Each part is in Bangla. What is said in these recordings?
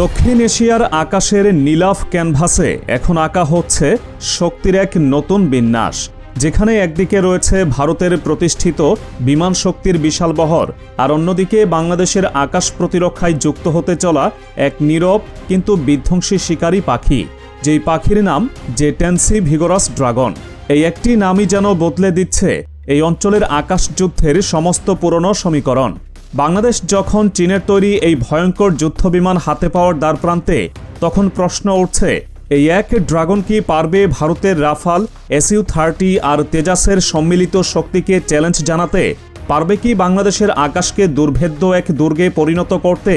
দক্ষিণ এশিয়ার আকাশের নীলাফ ক্যানভাসে এখন আঁকা হচ্ছে শক্তির এক নতুন বিন্যাস, যেখানে একদিকে রয়েছে ভারতের প্রতিষ্ঠিত বিমান শক্তির বিশাল বহর, আর অন্যদিকে বাংলাদেশের আকাশ প্রতিরক্ষায় যুক্ত হতে চলা এক নীরব কিন্তু বিধ্বংসী শিকারী পাখি, যেই পাখির নাম জেটেন্সি ভিগোরাস ড্রাগন। এই একটি নামই যেন বদলে দিচ্ছে এই অঞ্চলের আকাশ যুদ্ধের সমস্ত পুরনো সমীকরণ। বাংলাদেশ যখন চীনের তৈরি এই ভয়ঙ্কর যুদ্ধবিমান হাতে পাওয়ার দ্বারপ্রান্তে, তখন প্রশ্ন উঠছে, এই এক ড্রাগন কি পারবে ভারতের রাফাল এসইউ থার্টি আর তেজাসের সম্মিলিত শক্তিকে চ্যালেঞ্জ জানাতে? পারবে কি বাংলাদেশের আকাশকে দুর্ভেদ্য এক দুর্গে পরিণত করতে?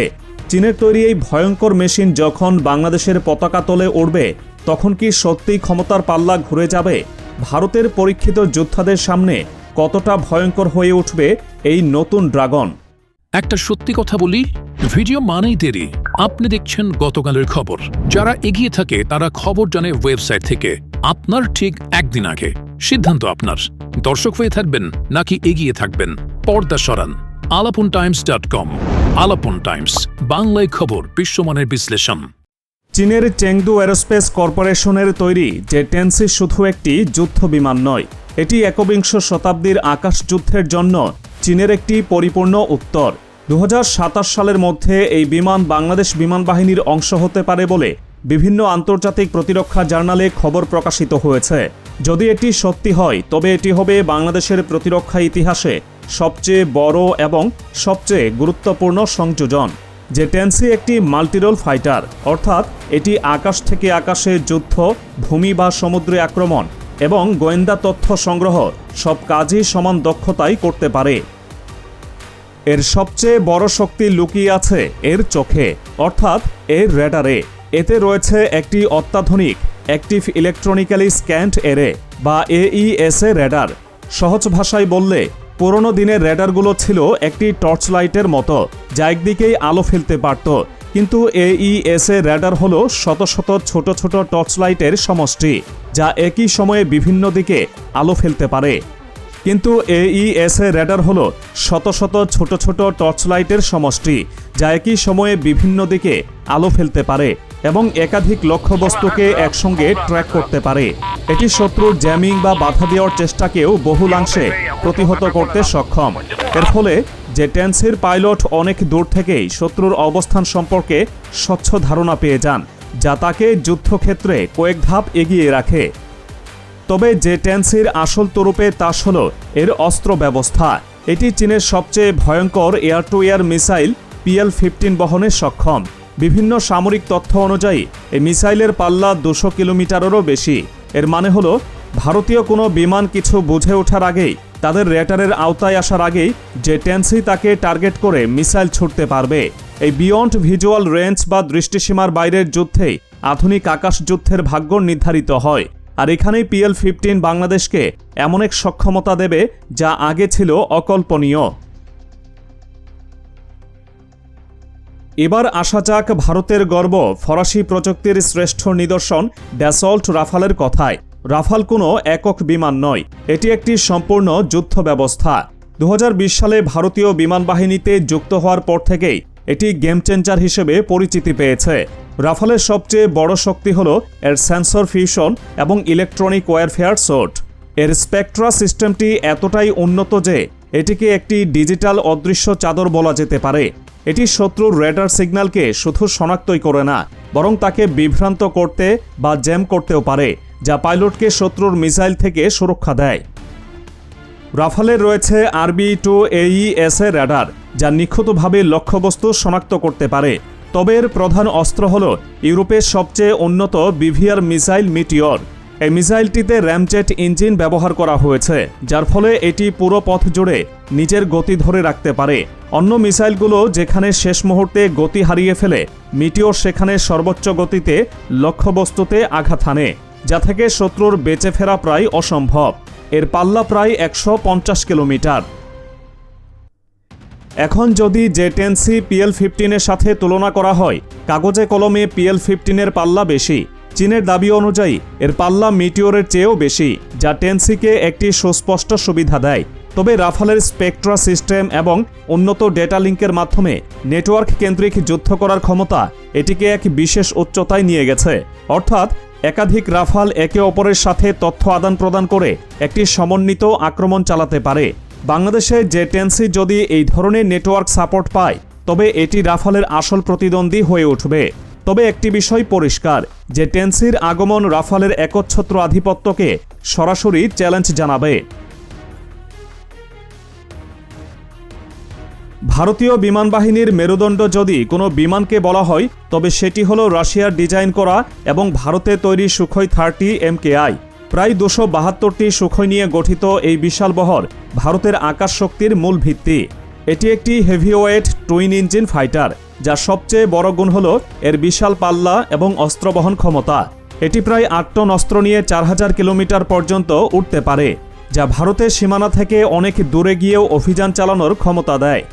চীনের তৈরি এই ভয়ঙ্কর মেশিন যখন বাংলাদেশের পতাকা তোলে উড়বে, তখন কি সত্যিই ক্ষমতার পাল্লা ঘুরে যাবে? ভারতের পরীক্ষিত যোদ্ধাদের সামনে কতটা ভয়ঙ্কর হয়ে উঠবে এই নতুন ড্রাগন? একটা সত্যি কথা বলি, ভিডিও মানেই দেরি। আপনি দেখছেন গতকালের খবর। যারা এগিয়ে থাকে, তারা খবর জানে ওয়েবসাইট থেকে। আপনার ঠিক একদিন আগে। সিদ্ধান্ত আপনার। দর্শক হয়ে থাকবেন, নাকি এগিয়ে থাকবেন? পর্দা সরান। Alapon Times dot com. Alapon Times বাংলায় খবর, বিশ্বমানের বিশ্লেষণ। চীনের চেংদু এরোস্পেস কর্পোরেশনের তৈরি যে টেন্সি শুধু একটি যুদ্ধ বিমান নয়, এটি একবিংশ শতাব্দীর আকাশ যুদ্ধের জন্য চীনের একটি পরিপূর্ণ উত্তর। দু হাজার সাতাশ সালের মধ্যে এই বিমান বাংলাদেশ বিমান বাহিনীর অংশ হতে পারে বলে বিভিন্ন আন্তর্জাতিক প্রতিরক্ষা জার্নালে খবর প্রকাশিত হয়েছে। যদি এটি সত্যি হয়, তবে এটি হবে বাংলাদেশের প্রতিরক্ষা ইতিহাসে সবচেয়ে বড় এবং সবচেয়ে গুরুত্বপূর্ণ সংযোজন, যে টেন্সি একটি মাল্টিরোল ফাইটার, অর্থাৎ এটি আকাশ থেকে আকাশে যুদ্ধ, ভূমি বা সমুদ্রে আক্রমণ এবং গোয়েন্দা তথ্য সংগ্রহ সব কাজই সমান দক্ষতাই করতে পারে। এর সবচেয়ে বড় শক্তি লুকিয়ে আছে এর চোখে, অর্থাৎ এর রেডারে। এতে রয়েছে একটি অত্যাধুনিক অ্যাক্টিভ ইলেকট্রনিক্যালি স্ক্যান্ড এরে বা এইএসএ রেডার। সহজ ভাষায় বললে, পুরনো দিনের রেডারগুলো ছিল একটি টর্চ লাইটের মতো, যা একদিকেই আলো ফেলতে পারত। কিন্তু এইএসএ রেডার হলো শত শত ছোট ছোট টর্চ লাইটের সমষ্টি, যা একই সময়ে বিভিন্ন দিকে আলো ফেলতে পারে। কিন্তু এইএসএ রেডার হলো শত শত ছোট ছোট টর্চ লাইটের সমষ্টি, যা একই সময়ে বিভিন্ন দিকে আলো ফেলতে পারে এবং একাধিক লক্ষ্যবস্তুকে একসঙ্গে ট্র্যাক করতে পারে। এটি শত্রুর জ্যামিং বা বাধা দেওয়ার চেষ্টাকেও বহুলাংশে প্রতিহত করতে সক্ষম। এর ফলে যে টেন্সির পাইলট অনেক দূর থেকেই শত্রুর অবস্থান সম্পর্কে স্বচ্ছ ধারণা পেয়ে যান, যা তাকে যুদ্ধক্ষেত্রে কয়েক ধাপ এগিয়ে রাখে। তবে যে টেন্সির আসল তরুপে তাস হল এর অস্ত্র ব্যবস্থা। এটি চীনের সবচেয়ে ভয়ঙ্কর air to air missile PL fifteen বহনে সক্ষম। বিভিন্ন সামরিক তথ্য অনুযায়ী, এই মিসাইলের পাল্লা দুশো কিলোমিটারেরও বেশি। এর মানে হলো, ভারতীয় কোনো বিমান কিছু বুঝে ওঠার আগেই, তাদের রেটারের আওতায় আসার আগেই যে টেন্সি তাকে টার্গেট করে মিসাইল ছুটতে পারবে। এই বিয়ন্ড ভিজুয়াল রেঞ্জ বা দৃষ্টিসীমার বাইরের যুদ্ধেই আধুনিক আকাশ যুদ্ধের ভাগ্য নির্ধারিত হয়। আর এখানেই পিএল ফিফটিন বাংলাদেশকে এমন এক সক্ষমতা দেবে যা আগে ছিল অকল্পনীয়। এবার আসা যাক ভারতের গর্ব ফরাসি প্রযুক্তির শ্রেষ্ঠ নিদর্শন ড্যাসল্ট রাফালের কথায়। রাফাল কোনো একক বিমান নয়, এটি একটি সম্পূর্ণ যুদ্ধ ব্যবস্থা দু হাজার বিশ সালে ভারতীয় বিমান বাহিনীতে যুক্ত হওয়ার পর থেকেই এটি গেম চেঞ্জার হিসেবে পরিচিতি পেয়েছে। রাফালের সবচেয়ে বড় শক্তি হল এর সেন্সর ফিউশন এবং ইলেকট্রনিক ওয়ারফেয়ার সোট এর স্পেকট্রা সিস্টেমটি এতটাই উন্নত যে এটিকে একটি ডিজিটাল অদৃশ্য চাদর বলা যেতে পারে। এটি শত্রুর রেডার সিগন্যালকে শুধু শনাক্তই করে না, বরং তাকে বিভ্রান্ত করতে বা জ্যাম করতেও পারে, যা পাইলটকে শত্রুর মিসাইল থেকে সুরক্ষা দেয়। রাফালের রয়েছে আরবি টু এইএসএ র্যাডার যা নিখুঁতভাবে লক্ষ্যবস্তু শনাক্ত করতে পারে। তবে এর প্রধান অস্ত্র হল ইউরোপের সবচেয়ে উন্নত বিভিয়ার মিসাইল মিটিওর এই মিসাইলটিতে র্যামজেট ইঞ্জিন ব্যবহার করা হয়েছে, যার ফলে এটি পুরো পথ জুড়ে নিজের গতি ধরে রাখতে পারে। অন্য মিসাইলগুলো যেখানে শেষ মুহূর্তে গতি হারিয়ে ফেলে মিটিওর সেখানে সর্বোচ্চ গতিতে লক্ষ্যবস্তুতে আঘাত হানে, যা থেকে শত্রুর বেঁচে ফেরা প্রায় অসম্ভব। এর পাল্লা প্রায় একশো পঞ্চাশ কিলোমিটার। এখন যদি জে টেন সি পিএল ফিফটিনের সাথে তুলনা করা হয়, কাগজে কলমে পিএল ফিফটিনের পাল্লা বেশি। চীনের দাবি অনুযায়ী, এর পাল্লা মিটিওরের চেয়েও বেশি, যা টেনসিকে একটি সুস্পষ্ট সুবিধা দেয়। তবে রাফালের স্পেকট্রা সিস্টেম এবং উন্নত ডেটা লিঙ্কের মাধ্যমে নেটওয়ার্ক কেন্দ্রিক যুদ্ধ করার ক্ষমতা এটিকে এক বিশেষ উচ্চতায় নিয়ে গেছে। অর্থাৎ, একাধিক রাফাল একে অপরের সাথে তথ্য আদান প্রদান করে একটি সমন্বিত আক্রমণ চালাতে পারে। বাংলাদেশে যে টেন্সি যদি এই ধরনের নেটওয়ার্ক সাপোর্ট পায়, তবে এটি রাফালের আসল প্রতিদ্বন্দ্বী হয়ে উঠবে। তবে একটি বিষয় পরিষ্কার যে টেন্সির আগমন রাফালের একচ্ছত্র আধিপত্যকে সরাসরি চ্যালেঞ্জ জানাবে। ভারতীয় বিমান বাহিনীর মেরুদণ্ড যদি কোনো বিমানকে বলা হয়, তবে সেটি হলো রাশিয়ার ডিজাইন করা এবং ভারতে তৈরি সুখই থার্টি এমকেআই। প্রায় দুশো বাহাত্তরটি সুখই নিয়ে গঠিত এই বিশাল বহর ভারতের আকাশ শক্তির মূল ভিত্তি। এটি একটি হেভিওয়েট টুইন ইঞ্জিন ফাইটার, যার সবচেয়ে বড় গুণ হল এর বিশাল পাল্লা এবং অস্ত্র বহন ক্ষমতা। এটি প্রায় আট টন অস্ত্র নিয়ে চার হাজার কিলোমিটার পর্যন্ত উঠতে পারে, যা ভারতের সীমানা থেকে অনেক দূরে গিয়েও অভিযান চালানোর ক্ষমতা দেয়।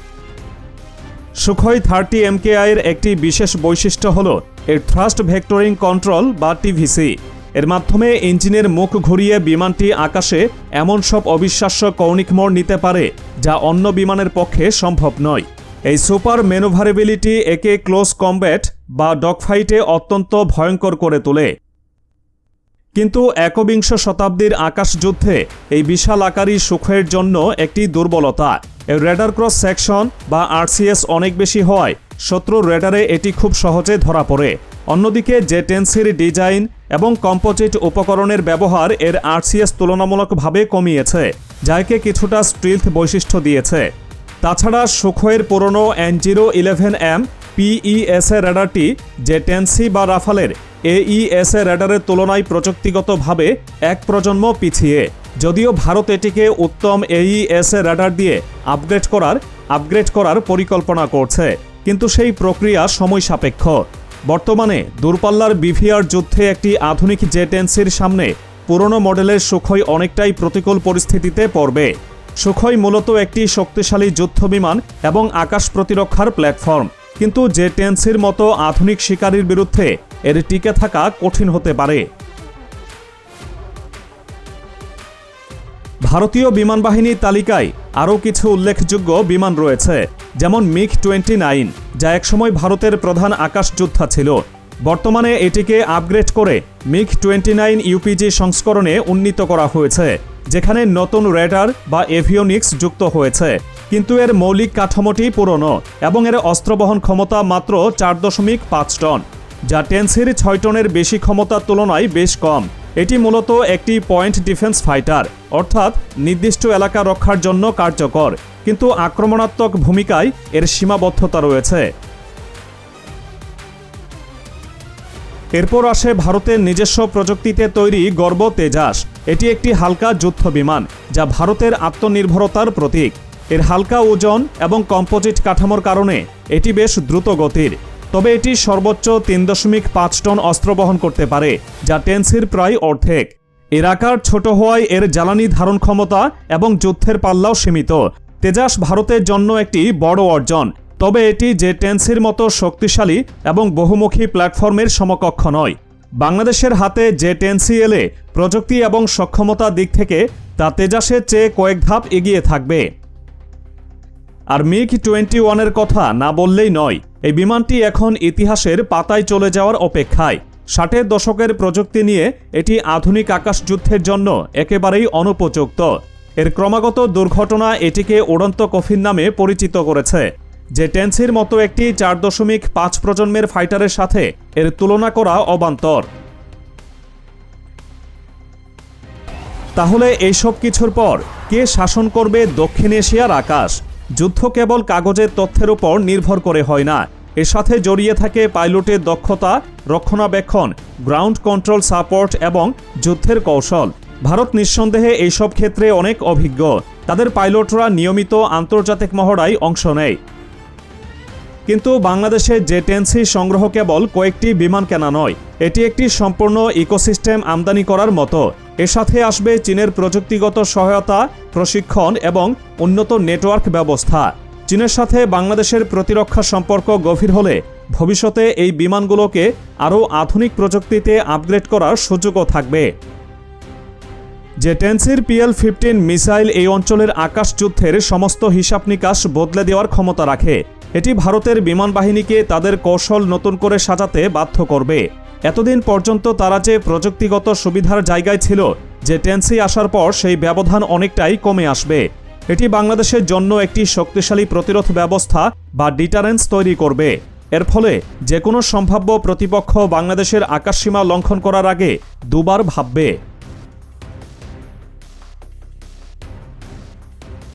সুখই থার্টি এমকেআইয়ের একটি বিশেষ বৈশিষ্ট্য হল এর থ্রাস্ট ভেক্টরিং কন্ট্রোল বা টিভিসি। এর মাধ্যমে ইঞ্জিনের মুখ ঘুরিয়ে বিমানটি আকাশে এমন সব অবিশ্বাস্য কৌণিক মোড় নিতে পারে যা অন্য বিমানের পক্ষে সম্ভব নয়। এই সুপার ম্যানুভারেবিলিটি একে ক্লোজ কমব্যাট বা ডগফাইটে অত্যন্ত ভয়ঙ্কর করে তোলে। কিন্তু একবিংশ শতাব্দীর আকাশ যুদ্ধে এই বিশাল আকারী সুখের জন্য একটি দুর্বলতা। এর রেডার ক্রস সেকশন বা আরসিএস অনেক বেশি হওয়ায় শত্রুর রেডারে এটি খুব সহজে ধরা পড়ে। অন্যদিকে যে টেন্সির ডিজাইন এবং কম্পোজিট উপকরণের ব্যবহার এর আরসিএস তুলনামূলকভাবে কমিয়েছে যা একে কিছুটা স্ট্রিলথ বৈশিষ্ট্য দিয়েছে। তাছাড়া সুখয়ের পুরনো N zero eleven M PESA রেডারটি, যে টেন্সি বা রাফালের এইএসএ রেডারের তুলনায় প্রযুক্তিগতভাবে এক প্রজন্ম পিছিয়ে, যদিও ভারত এটিকে উত্তম এইএসএ রেডার দিয়ে আপগ্রেড করার আপগ্রেড করার পরিকল্পনা করছে, কিন্তু সেই প্রক্রিয়া সময় সাপেক্ষ। বর্তমানে দূরপাল্লার বিভিআর যুদ্ধে একটি আধুনিক জেটেন্সির সামনে পুরনো মডেলের সুখই অনেকটাই প্রতিকূল পরিস্থিতিতে পড়বে। সুখই মূলত একটি শক্তিশালী যুদ্ধ বিমান এবং আকাশ প্রতিরক্ষার প্ল্যাটফর্ম। কিন্তু জেটেন্সির মতো আধুনিক শিকারীর বিরুদ্ধে এর টিকে থাকা কঠিন হতে পারে। ভারতীয় বিমান বাহিনীর তালিকায় আরও কিছু উল্লেখযোগ্য বিমান রয়েছে, যেমন মিগ টোয়েন্টি নাইন, যা একসময় ভারতের প্রধান আকাশ যোদ্ধা ছিল। বর্তমানে এটিকে আপগ্রেড করে মিগ টোয়েন্টি নাইন ইউপিজি সংস্করণে উন্নীত করা হয়েছে, যেখানে নতুন রেডার বা এভিওনিক্স যুক্ত হয়েছে। কিন্তু এর মৌলিক কাঠামোটি পুরনো এবং এর অস্ত্র বহন ক্ষমতা মাত্র চার দশমিক পাঁচ টন, যা টেন্সির ছয় টনের বেশি ক্ষমতার তুলনায় বেশ কম। এটি মূলত একটি পয়েন্ট ডিফেন্স ফাইটার, অর্থাৎ নির্দিষ্ট এলাকা রক্ষার জন্য কার্যকর, কিন্তু আক্রমণাত্মক ভূমিকায় এর সীমাবদ্ধতা রয়েছে। এরপর আসে ভারতের নিজস্ব প্রযুক্তিতে তৈরি গর্ব তেজাস। এটি একটি হালকা যুদ্ধ বিমান, যা ভারতের আত্মনির্ভরতার প্রতীক। এর হালকা ওজন এবং কম্পোজিট কাঠামোর কারণে এটি বেশ দ্রুত গতির। তবে এটি সর্বোচ্চ তিন দশমিক পাঁচ টন অস্ত্র বহন করতে পারে, যা টেন্সির প্রায় অর্ধেক। এর আকার ছোট হওয়ায় এর জ্বালানি ধারণ ক্ষমতা এবং যুদ্ধের পাল্লাও সীমিত। তেজাস ভারতের জন্য একটি বড় অর্জন, তবে এটি যে টেন্সির মতো শক্তিশালী এবং বহুমুখী প্ল্যাটফর্মের সমকক্ষ নয়। বাংলাদেশের হাতে যে টেন্সি এলে প্রযুক্তি এবং সক্ষমতা দিক থেকে তা তেজাসের চেয়ে কয়েক ধাপ এগিয়ে থাকবে। আর মিগ টোয়েন্টি ওয়ানের কথা না বললেই নয়। এই বিমানটি এখন ইতিহাসের পাতায় চলে যাওয়ার অপেক্ষায়। ষাটের দশকের প্রযুক্তি নিয়ে এটি আধুনিক আকাশ যুদ্ধের জন্য একেবারেই অনুপযুক্ত। এর ক্রমাগত দুর্ঘটনা এটিকে উড়ন্ত কফিন নামে পরিচিত করেছে, যে টেন্সির মতো একটি চার দশমিক পাঁচ প্রজন্মের ফাইটারের সাথে এর তুলনা করা অবান্তর। তাহলে এইসব কিছুর পর কে শাসন করবে দক্ষিণ এশিয়ার আকাশ? যুদ্ধ কেবল কাগজের তথ্যের ওপর নির্ভর করে হয় না। এর সাথে জড়িয়ে থাকে পাইলটের দক্ষতা, রক্ষণাবেক্ষণ, গ্রাউন্ড কন্ট্রোল সাপোর্ট এবং যুদ্ধের কৌশল। ভারত নিঃসন্দেহে এইসব ক্ষেত্রে অনেক অভিজ্ঞ। তাদের পাইলটরা নিয়মিত আন্তর্জাতিক মহড়ায় অংশ নেয়। কিন্তু বাংলাদেশে যে টেন্সি সংগ্রহ কেবল কয়েকটি বিমান কেনা নয়, এটি একটি সম্পূর্ণ ইকোসিস্টেম আমদানি করার মতো। এর সাথে আসবে চীনের প্রযুক্তিগত সহায়তা, প্রশিক্ষণ এবং উন্নত নেটওয়ার্ক ব্যবস্থা। চীনের সাথে বাংলাদেশের প্রতিরক্ষা সম্পর্ক গভীর হলে ভবিষ্যতে এই বিমানগুলোকে আরও আধুনিক প্রযুক্তিতে আপগ্রেড করার সুযোগও থাকবে। যে টেন্সির পিএল ফিফটিন মিসাইল এই অঞ্চলের আকাশ যুদ্ধের সমস্ত হিসাব নিকাশ বদলে দেওয়ার ক্ষমতা রাখে। এটি ভারতের বিমান বাহিনীকে তাদের কৌশল নতুন করে সাজাতে বাধ্য করবে। এতদিন পর্যন্ত তারা যে প্রযুক্তিগত সুবিধার জায়গায় ছিল, যে টেন্সি আসার পর সেই ব্যবধান অনেকটাই কমে আসবে। এটি বাংলাদেশের জন্য একটি শক্তিশালী প্রতিরোধ ব্যবস্থা বা ডিটারেন্স তৈরি করবে। এর ফলে যে কোনো সম্ভাব্য প্রতিপক্ষ বাংলাদেশের আকাশসীমা লঙ্ঘন করার আগে দুবার ভাববে।